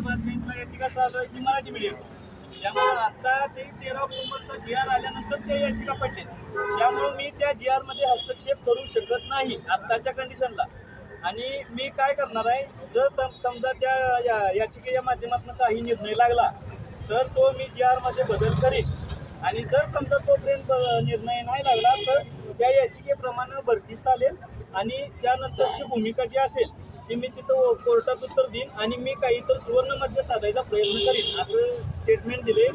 औरंगाबाद बेंचला याचिका चालू आहे. ती मराठी मीडियम. त्यामुळे आता ते तेरा ऑक्टोबरचा जी आर आल्यानंतर ते याचिका पडले त्यामुळे मी त्या जी आरमध्ये हस्तक्षेप करू शकत नाही आत्ताच्या कंडिशनला आणि मी काय करणार आहे? जर समजा त्या या- याचिकेच्या माध्यमातून काही निर्णय लागला तर तो मी जी आरमध्ये बदल करेन. आणि जर समजा तोपर्यंत निर्णय नाही लागला तर त्या याचिकेप्रमाणे भरती चालेल आणि त्यानंतरची भूमिका जी असेल ती मी तिथं कोर्टात उत्तर देईन आणि मी काही तर सुवर्णमध्ये साधायचा प्रयत्न करीन असं स्टेटमेंट दिले.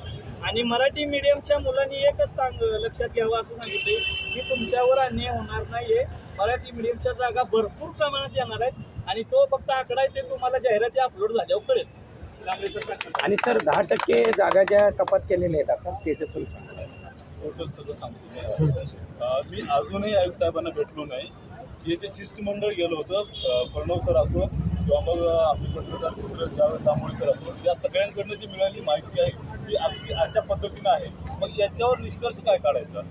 आणि मराठी मीडियमच्या मुलांनी एकच सांग लक्षात घ्यावं असं सांगितले की तुमच्यावर अन्याय होणार नाहीये. मराठी मीडियमच्या जागा भरपूर प्रमाणात येणार आहेत आणि तो फक्त आकडा आहे ते तुम्हाला जाहिराती अपलोड झाल्यावर कळेल. आणि सर दहा टक्के जागा ज्या कपात केलेल्या आहेत आता त्याचं पण सांगा. टोटल सगळं सांगतो. मी. अं, मी अजूनही आयुक्त साहेबांना भेटलो नाही. याचे जे शिष्टमंडळ गेलं होतं प्रणव सर असो किंवा मग आपले पत्रकार ज्यावेळेस सर असो या सगळ्यांकडनं जी मिळाली माहिती आहे ती अगदी अशा पद्धतीनं आहे. मग याच्यावर निष्कर्ष काय काढायचा?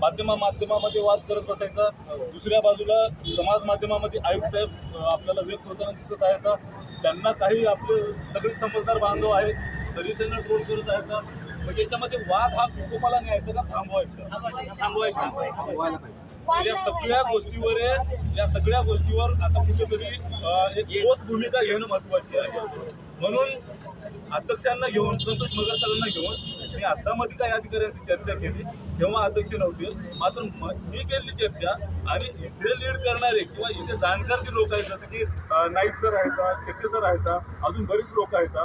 माध्यमा माध्यमामध्ये वाद करत बसायचा. दुसऱ्या बाजूला समाज माध्यमामध्ये आयुक्त साहेब आपल्याला व्यक्त होताना दिसत आहेत. त्यांना काही आपले सगळे समजदार बांधव आहेत तरी त्यांना ट्रोल करत आहेत. मग याच्यामध्ये वाद हा कुटुंबाला न्यायचा का थांबवायचा. थांबवायचं. या सगळ्या गोष्टीवर या सगळ्या गोष्टीवर आता कुठेतरी एक ठोस भूमिका घेणं महत्वाची आहे. म्हणून अध्यक्षांना घेऊन संतोष मगर सरांना घेऊन मी आतामध्ये काही अधिकाऱ्यांशी चर्चा केली तेव्हा अध्यक्ष नव्हते. मात्र म- केलेली चर्चा आणि इथे लीड करणारे किंवा इथे जाणकार जे लोक आहेत जसं की नाईक सर आहेत शेट्टे सर आहेत अजून बरीच लोक आहेत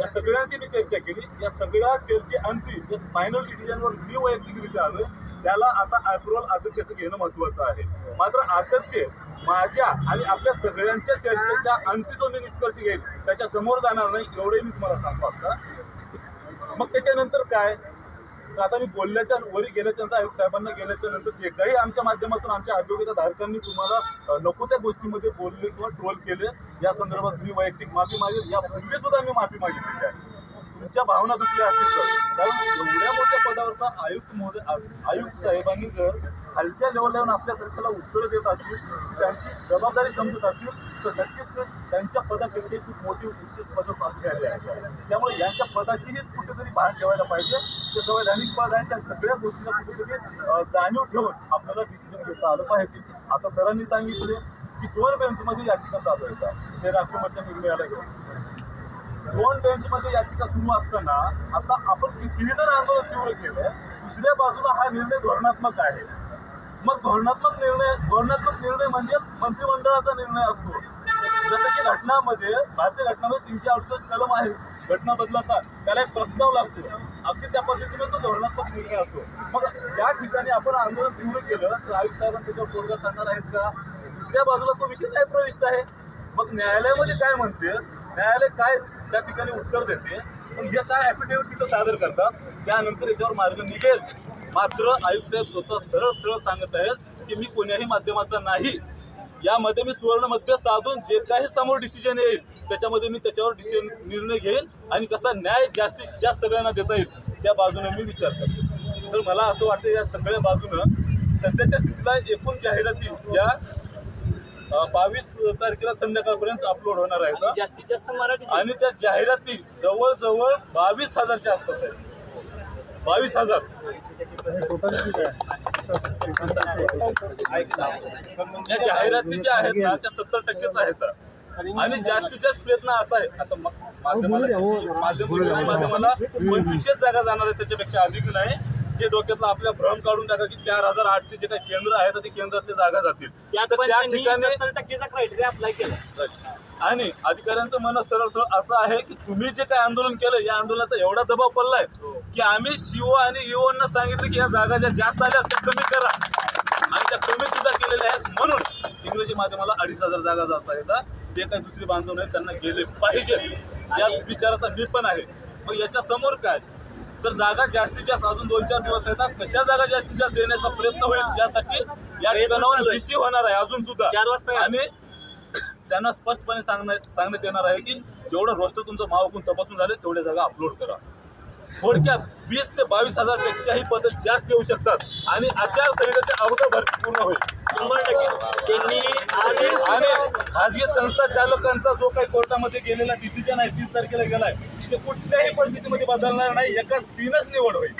या सगळ्यांशी मी चर्चा केली. या सगळ्या चर्चे अंती एक फायनल डिसिजनवर मी वैयक्तिकरित्या आलोय. त्याला आता अप्रुव्हल अध्यक्षाचं घेणं महत्वाचं आहे. मात्र अध्यक्ष माझ्या आणि आपल्या सगळ्यांच्या चर्चेच्या अंती जो मी निष्कर्ष घेईल त्याच्यासमोर जाणार नाही एवढे मी तुम्हाला सांगतो आता. मग त्याच्यानंतर काय? आता मी बोलल्याच्या वरी गेल्याच्यानंतर आयोग साहेबांना गेल्याच्यानंतर जे काही आमच्या माध्यमातून आमच्या आरोग्याच्या धारकांनी तुम्हाला नको त्या गोष्टीमध्ये बोलले किंवा ट्रोल केले या संदर्भात मी वैयक्तिक माफी मागेल या पूर्वी सुद्धा मी माफी मागितलेली आहे. तुमच्या भावना दुखल्या असतील तर. कारण एवढ्या मोठ्या पदावरचा आयुक्त महोदय आयुक्त साहेबांनी जर खालच्या लेवलला आपल्या सरकारला उत्तरं देत असतील त्यांची जबाबदारी समजत असतील तर नक्कीच ते त्यांच्या पदापेक्षा खूप मोठी उच्च पदं प्राप्त झाली आहे त्यामुळे यांच्या पदाचीही कुठेतरी भान ठेवायला पाहिजे. ते संवैधानिक पद आहे त्या सगळ्या गोष्टीला कुठेतरी जाणीव ठेवून आपल्याला डिसिजन घेता आलं पाहिजे. आता सरांनी सांगितले की दोन बेंचमध्ये याचिका चालू आहेत. ते राष्ट्रपतीच्या निर्णयाला घेऊन. दोन बेंचमध्ये याचिका सुरू असताना आता आपण कितीही जर आंदोलन तीव्र केलं दुसऱ्या बाजूला हा निर्णय धोरणात्मक आहे. मग धोरणात्मक निर्णय धोरणात्मक निर्णय म्हणजे मंत्रिमंडळाचा निर्णय असतो. जसं की घटनामध्ये भारतीय घटनामध्ये तीनशे अडुसष्ट कलम आहे घटना बदलाचा. त्याला एक प्रस्ताव लागतो. अगदी त्या पद्धतीने तो धोरणात्मक निर्णय असतो. मग या ठिकाणी आपण आंदोलन तीव्र केलं तर आयुक्त साहेबांनी त्याच्यावर तोडगा काढणार आहेत का? दुसऱ्या बाजूला तो विषय काय प्रविष्ट आहे. मग न्यायालयामध्ये काय म्हणते? न्यायालय काय त्या ठिकाणी उत्तर देते मग हे काय ॲफिडेव्हिट तिथं सादर करतात त्यानंतर याच्यावर मार्ग निघेल. मात्र आयुक्त साहेब स्वतः सरळ सरळ सांगत आहेत की मी कोण्याही माध्यमाचा नाही. यामध्ये मी सुवर्णमध्ये साधून जे काही समोर डिसिजन येईल त्याच्यामध्ये मी त्याच्यावर डिसिजन निर्णय घेईल आणि कसा न्याय जास्तीत जास्त सगळ्यांना देता येईल त्या बाजूने मी विचार करतो. तर मला असं वाटतं या सगळ्या बाजूनं सध्याच्या स्थितीला एकूण जाहिराती या बावीस तारखेला संध्याकाळपर्यंत अपलोड होणार आहेत जास्तीत जास्त मराठी आणि त्या जाहिराती जवळजवळ बावीस हजारच्या आसपास आहेत. बावीस हजार. या जाहिराती ज्या आहेत ना त्या सत्तर टक्केच आहेत. आणि जास्तीत जास्त प्रयत्न असा आहे. आता माध्यमाला माध्यम माध्यमाला पंचवीसशे जागा जाणार आहेत त्याच्यापेक्षा अधिक नाही. हे डोक्यातला आपल्या भ्रम काढून टाका की चार हजार आठशे जे काही केंद्र आहेत ते केंद्रातल्या जागा जातील. तर त्या ठिकाणी सत्तर टक्केचा क्रायटेरिया अप्लाय केला. आणि अधिकाऱ्यांचं म्हणणं सरळ सरळ असं आहे की तुम्ही जे काही आंदोलन केलं या आंदोलनाचा एवढा दबाव पडलाय की आम्ही शिव आणि युवांना सांगितलं की या जागा ज्या जास्त आल्या त्या कमी करा. आणि त्या कमी सुद्धा केलेल्या आहेत म्हणून इंग्रजी माध्यमाला अडीच हजार जागा जात आहेत जे काही दुसरी बांधव आहेत त्यांना गेले पाहिजे. या विचाराचा मी पण आहे. मग याच्या समोर काय? तर जागा जास्तीत जास्त अजून दोन चार दिवस आहेत कशा जागा जास्तीत जास्त देण्याचा प्रयत्न होईल यासाठी या ठिकाणावर विषय होणार आहे अजून सुद्धा. चार वाजता. आणि त्यांना स्पष्टपणे सांगण्यात सांगण्यात येणार आहे की जेवढं रोस्टर तुमचं मावकून तपासून झाले तेवढ्या जागा अपलोड करा. थोडक्यात वीस ते बावीस हजार पेक्षाही पद जास्त येऊ शकतात. आणि आचारसंहितेच्या भरती पूर्ण होईल. शंभर टक्के. त्यांनी आणि खाजगी संस्था चालकांचा जो काही कोर्टामध्ये गेलेला डिसिजन आहे तीस तारखेला गेलाय ते कुठल्याही परिस्थितीमध्ये बदलणार नाही एकाच तीनच निवड होईल.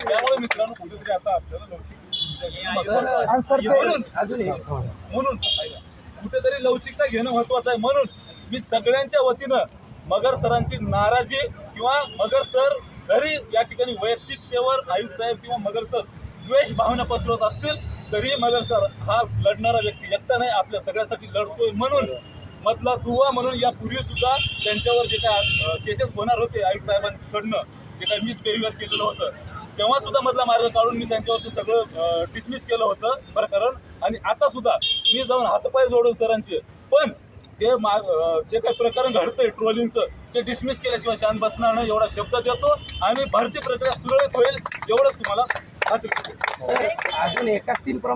त्यामुळे मित्रांनो कुठेतरी आता आपल्याला म्हणून कुठेतरी लवचिकता घेणं महत्वाचं आहे. म्हणून मी सगळ्यांच्या वतीनं मगर सरांची नाराजी किंवा मगर सर जरी या ठिकाणी वैयक्तिकतेवर आयुक्त साहेब किंवा मगर सर द्वेष भावना पसरवत असतील तरी मगर सर हा लढणारा व्यक्ती एकटा नाही आपल्या सगळ्यासाठी लढतोय म्हणून मधला दुवा म्हणून यापूर्वी सुद्धा त्यांच्यावर जे काय केसेस होणार होते आयुक्त साहेबांकडनं जे काही मिसबिहेवियर केलेलं होतं तेव्हा सुद्धा मधला मार्ग काढून मी त्यांच्यावरचं सगळं डिसमिस केलं होतं प्रकरण आणि आता सुद्धा मी जाऊन हातपाय जोडून सरांचे पण ते मा जे काही प्रकरण घडतंय ट्रोलिंगचं ते डिसमिस केल्याशिवाय शांत बसणार नाही एवढा शब्द देतो. आणि भरती प्रक्रिया सुरळीत होईल एवढंच तुम्हाला खात्री. अजून एकाच तीन प्रमाणे